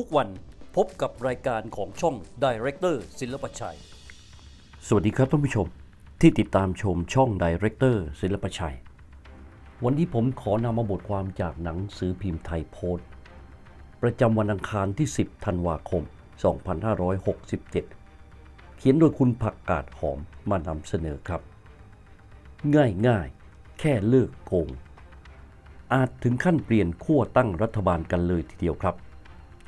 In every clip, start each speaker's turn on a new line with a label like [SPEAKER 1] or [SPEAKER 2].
[SPEAKER 1] ทุกวันพบกับรายการของช่อง Director ศิลปชัย สวัสดีครับท่านผู้ชมที่ติดตามชมช่อง Director ศิลปชัย วันนี้ผมขอนำมาบทความจากหนังสือพิมพ์ไทยโพสต์ ประจำวันอังคารที่ 10 ธันวาคม 2567 เขียนโดยคุณผักกาดหอมมานำเสนอครับ ง่ายง่ายแค่เลิกโกงอาจถึงขั้นเปลี่ยนขั้วตั้งรัฐบาลกันเลยทีเดียวครับ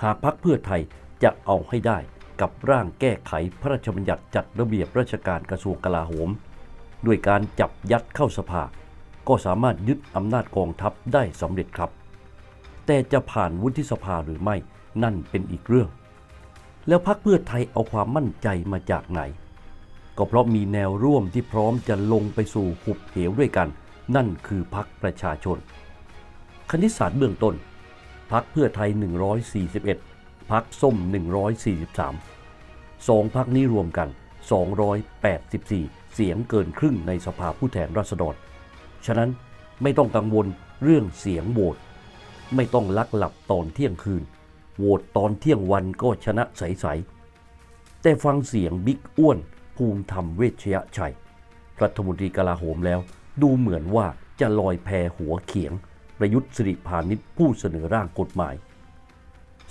[SPEAKER 1] หากพักเพื่อไทยจะเอาให้ได้กับร่างแก้ไขพระราชบัญญัติจัดระเบียบราชการกระทรวงกลาโหม ด้วยการจับยัดเข้าสภา ก็สามารถยึดอำนาจกองทัพได้สำเร็จครับ แต่จะผ่านวุฒิสภาหรือไม่นั่นเป็นอีกเรื่อง แล้วพักเพื่อไทยเอาความมั่นใจมาจากไหน ก็เพราะมีแนวร่วมที่พร้อมจะลงไปสู่หุบเหวด้วยกัน นั่นคือพักประชาชน คณิตศาสตร์เบื้องต้น พักเพื่อไทย 141 พักส้ม 143สองพักนี้รวมกัน 284 เสียงเกินครึ่งในสภาผู้แทนราษฎร ฉะนั้นไม่ต้องกังวลเรื่องเสียงโหวต ไม่ต้องลักหลับตอนเที่ยงคืน โหวตตอนเที่ยงวันก็ชนะใสๆ แต่ฟังเสียงบิ๊กอ้วน ภูมิธรรมเวชยชัย รัฐมนตรีกลาโหมแล้ว ดูเหมือนว่าจะลอยแพหัวเขียง ประยุทธ์สิริพานิชผู้เสนอร่างกฎหมาย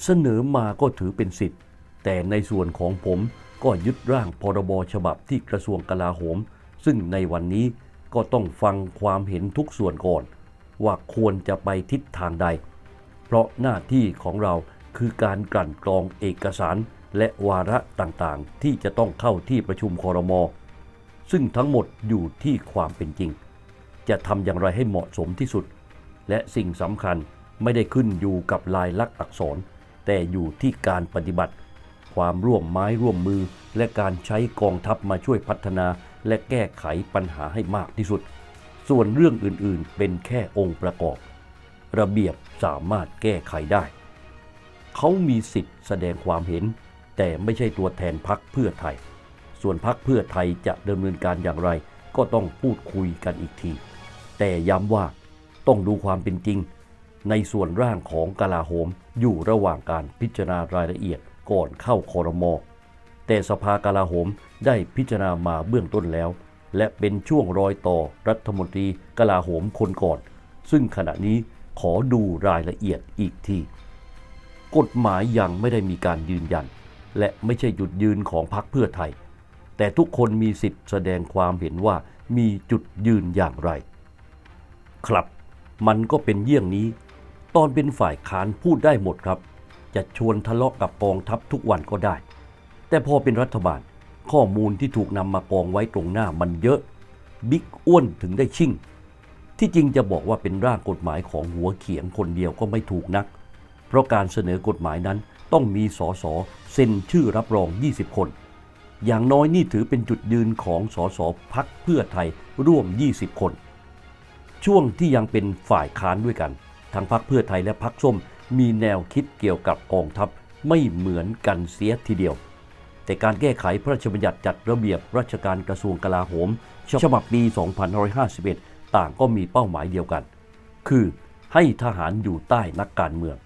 [SPEAKER 1] เสนอมาก็ถือเป็นสิทธิ์ แต่ในส่วนของผมก็ยึดร่างพรบฉบับที่กระทรวงกลาโหม ซึ่งในวันนี้ก็ต้องฟังความเห็นทุกส่วนก่อน ว่าควรจะไปทิศทางใด เพราะหน้าที่ของเราคือการกลั่นกรองเอกสารและวาระต่างๆ ที่จะต้องเข้าที่ประชุมคอรมอซึ่งทั้งหมดอยู่ที่ความเป็นจริง จะทำอย่างไรให้เหมาะสมที่สุด และสิ่งสำคัญไม่ได้ขึ้นอยู่กับลายลักษณ์อักษร แต่อยู่ที่การปฏิบัติ ความร่วมไม้ร่วมมือ และการใช้กองทัพมาช่วยพัฒนา และแก้ไขปัญหาให้มากที่สุด ส่วนเรื่องอื่นๆ เป็นแค่องค์ประกอบ ระเบียบสามารถแก้ไขได้ เขามีสิทธิ์แสดงความเห็น แต่ไม่ใช่ตัวแทนพักเพื่อไทย ส่วนพักเพื่อไทยจะดำเนินการอย่างไร ก็ต้องพูดคุยกันอีกที แต่ย้ำว่า ต้องดูความเป็นจริง ในส่วนร่างของกลาโหมอยู่ระหว่างการพิจารณารายละเอียดก่อนเข้าคอรมอแต่สภากลาโหมได้พิจารณามาเบื้องต้นแล้ว และเป็นช่วงรอยต่อรัฐมนตรีกลาโหมคนก่อน ซึ่งขณะนี้ขอดูรายละเอียดอีกทีกฎหมายยังไม่ได้มีการยืนยัน และไม่ใช่จุดยืนของพรรคเพื่อไทย แต่ทุกคนมีสิทธิ์แสดงความเห็นว่ามีจุดยืนอย่างไร ครับ มันก็เป็นเยี่ยงนี้ ตอนเป็นฝ่ายค้านพูดได้หมดครับ จะชวนทะเลาะกับกองทัพทุกวันก็ได้ แต่พอเป็นรัฐบาลข้อมูลที่ถูกนำมากองไว้ตรงหน้ามันเยอะบิ๊กอ้วนถึงได้ชิ่ง ที่จริงจะบอกว่าเป็นร่างกฎหมายของหัวเขียงคนเดียวก็ไม่ถูกนัก เพราะการเสนอกฎหมายนั้นต้องมีสสเซ็นชื่อรับรอง 20 คน อย่างน้อยนี่ถือเป็นจุดยืนของสสพักเพื่อไทยร่วม 20 คน ช่วงที่ยังเป็นฝ่ายค้านด้วยกัน ทั้งพักเพื่อไทยและพักส้ม มีแนวคิดเกี่ยวกับกองทัพไม่เหมือนกันเสียทีเดียว แต่การแก้ไขพระราชบัญญัติจัดระเบียบราชการกระทรวงกลาโหม ฉบับปี 2551 ต่างก็มีเป้าหมายเดียวกัน คือให้ทหารอยู่ใต้นักการเมือง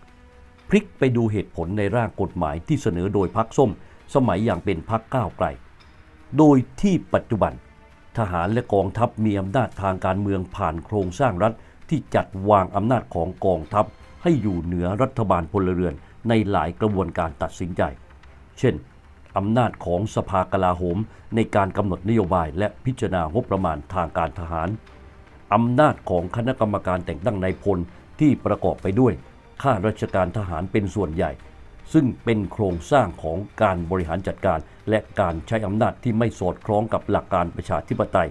[SPEAKER 1] พลิกไปดูเหตุผลในร่างกฎหมายที่เสนอโดยพักส้ม สมัยอย่างเป็นพักก้าวไกล โดยที่ปัจจุบัน ทหารและกองทัพมีอำนาจทางการเมืองผ่านโครงสร้างรัฐที่จัดวางอำนาจของกองทัพ ให้อยู่เหนือรัฐบาลพลเรือนในหลายกระบวนการตัดสินใจ เช่น อำนาจของสภากลาโหมในการกำหนดนโยบายและพิจารณางบประมาณทางการทหาร อำนาจของคณะกรรมการแต่งตั้งนายพลที่ประกอบไปด้วยข้าราชการทหารเป็นส่วนใหญ่ ซึ่งเป็นโครงสร้างของการบริหารจัดการ และการใช้อำนาจที่ไม่สอดคล้องกับหลักการประชาธิปไตย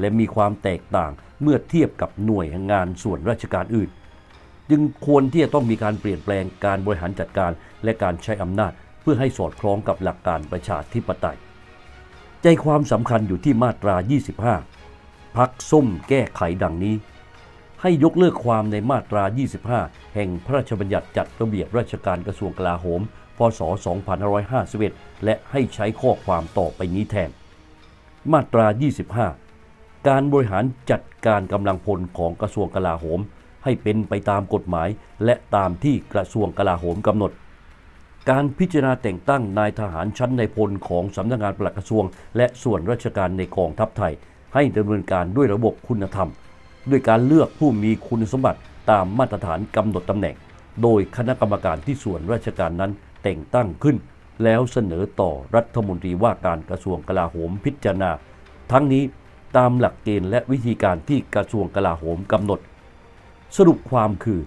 [SPEAKER 1] และมีความแตกต่างเมื่อเทียบกับหน่วยงานส่วนราชการอื่น จึงควรที่จะต้องมีการเปลี่ยนแปลงการบริหารจัดการและการใช้อำนาจ เพื่อให้สอดคล้องกับหลักการประชาธิปไตย ใจความสำคัญอยู่ที่มาตรา 25พักส้มแก้ไขดังนี้ ให้ยกเลิกความในมาตรา 25 แห่งพระราชบัญญัติจัดระเบียบราชการกระทรวงกลาโหม พศ 2551 และให้ใช้ข้อความต่อไปนี้แทน มาตรา 25 การบริหารจัดการกำลังพลของกระทรวงกลาโหม ให้เป็นไปตามกฎหมาย และตามที่กระทรวงกลาโหมกำหนด การพิจารณาแต่งตั้งนายทหารชั้นในพลของสำนักงานปลัดกระทรวง และส่วนราชการในกองทัพไทย ให้ดำเนินการด้วยระบบคุณธรรม ด้วยการเลือกผู้มีคุณสมบัติตามมาตรฐานกำหนดตำแหน่ง โดยคณะกรรมการที่ส่วนราชการนั้นแต่งตั้งขึ้น แล้วเสนอต่อรัฐมนตรีว่าการกระทรวงกลาโหมพิจารณา ทั้งนี้ตามหลักเกณฑ์และวิธีการที่กระทรวงกลาโหมกำหนด สรุปความคือ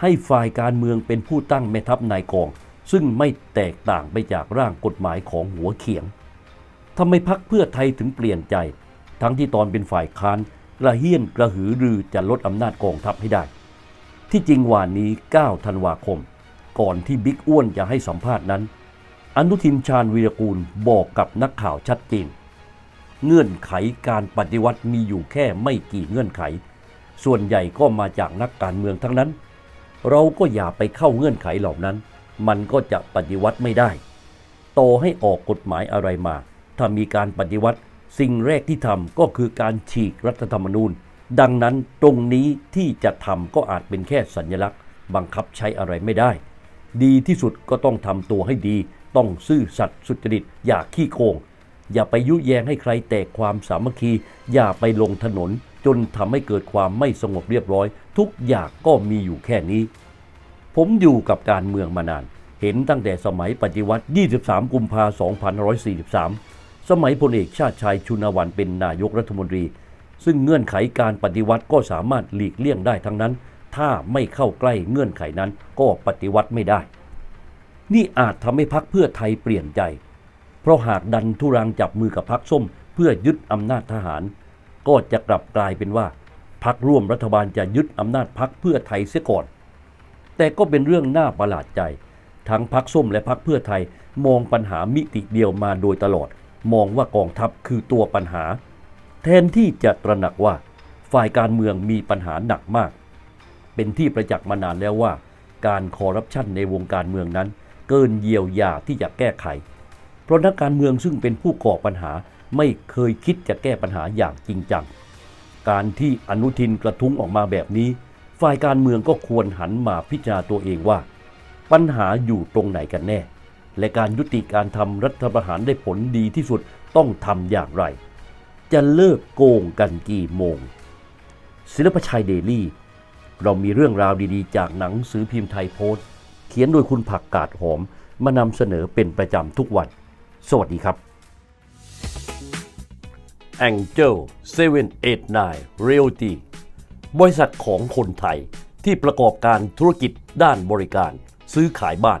[SPEAKER 1] ให้ฝ่ายการเมืองเป็นผู้ตั้งแม่ทัพนายกอง ซึ่งไม่แตกต่างไปจากร่างกฎหมายของหัวเขียงทำไมพักเพื่อไทยถึงเปลี่ยนใจ ทั้งที่ตอนเป็นฝ่ายค้าน ระเฮี้ยนกระหือรือจะลดอำนาจกองทัพให้ได้ ที่จริงวันนี้ 9 ธันวาคม ก่อนที่บิ๊กอ้วนจะให้สัมภาษณ์นั้น อนุทินชาญวีรกูลบอกกับนักข่าวชัดเจนเงื่อนไขการปฏิวัติมีอยู่แค่ไม่กี่เงื่อนไข ส่วนใหญ่ก็มาจากนักการเมืองทั้งนั้น เราก็อย่าไปเข้าเงื่อนไขเหล่านั้น มันก็จะปฏิวัติไม่ได้ โตให้ออกกฎหมายอะไรมา ถ้ามีการปฏิวัติ สิ่งแรกที่ทำก็คือการฉีกรัฐธรรมนูญ ดังนั้นตรงนี้ที่จะทำก็อาจเป็นแค่สัญลักษณ์ บังคับใช้อะไรไม่ได้ ดีที่สุดก็ต้องทำตัวให้ดี ต้องซื่อสัตย์สุจริต อย่าขี้โกง อย่าไปยุแยงให้ใครแตกความสามัคคี อย่าไปลงถนน จนทำให้เกิดความไม่สงบเรียบร้อย ทุกอย่างก็มีอยู่แค่นี้ ผมอยู่กับการเมืองมานาน เห็นตั้งแต่สมัยปฏิวัติ 23 กุมภาพันธ์ 2543 สมัยพลเอกชาติชายชุนวันเป็นนายกรัฐมนตรี ซึ่งเงื่อนไขการปฏิวัติก็สามารถหลีกเลี่ยงได้ทั้งนั้น ถ้าไม่เข้าใกล้เงื่อนไขนั้นก็ปฏิวัติไม่ได้ นี่อาจทำให้พักเพื่อไทยเปลี่ยนใจ เพราะหากดันทุรังจับมือกับพักส้ม เพื่อยึดอำนาจทหาร ก็จะกลับกลายเป็นว่าพักร่วมรัฐบาลจะยึดอำนาจพักเพื่อไทยเสียก่อน แต่ก็เป็นเรื่องน่าประหลาดใจ ทั้งพักส้มและพักเพื่อไทยมองปัญหามิติเดียวมาโดยตลอด มองว่ากองทัพคือตัวปัญหา แทนที่จะตระหนักว่าฝ่ายการเมืองมีปัญหาหนักมาก เป็นที่ประจักษ์มานานแล้วว่า การคอร์รัปชันในวงการเมืองนั้น เกินเยียวยาที่จะแก้ไข เพราะนักการเมืองซึ่งเป็นผู้ก่อปัญหาไม่เคยคิดจะแก้ปัญหาอย่างจริงจัง การที่อนุทินกระทุ้งออกมาแบบนี้ ฝ่ายการเมืองก็ควรหันมาพิจารณาตัวเองว่า ปัญหาอยู่ตรงไหนกันแน่ และการยุติการทำรัฐประหารได้ผลดีที่สุดต้องทำอย่างไร จะเลิกโกงกันกี่โมง ศิลปชัยเดลี่ เรามีเรื่องราวดีๆ จากหนังสือพิมพ์ไทยโพสต์ เขียนโดยคุณผักกาดหอม มานำเสนอเป็นประจำทุกวัน สวัสดีครับ Angel 789 Realty บริษัทของคนไทยที่ประกอบการธุรกิจด้านบริการ ซื้อขายบ้าน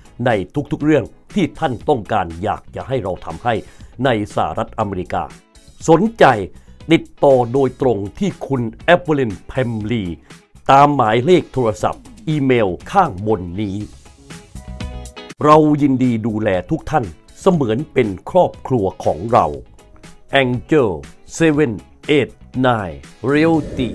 [SPEAKER 1] ในทุกๆเรื่องที่ท่านต้องการอยากจะให้เราทำให้ในสหรัฐอเมริกา สนใจติดต่อโดยตรงที่คุณแอปเปิลินเพมลีตามหมายเลขโทรศัพท์ อีเมลข้างบนนี้ เรายินดีดูแลทุกท่านเสมือนเป็นครอบครัวของเรา Angel 789 Realty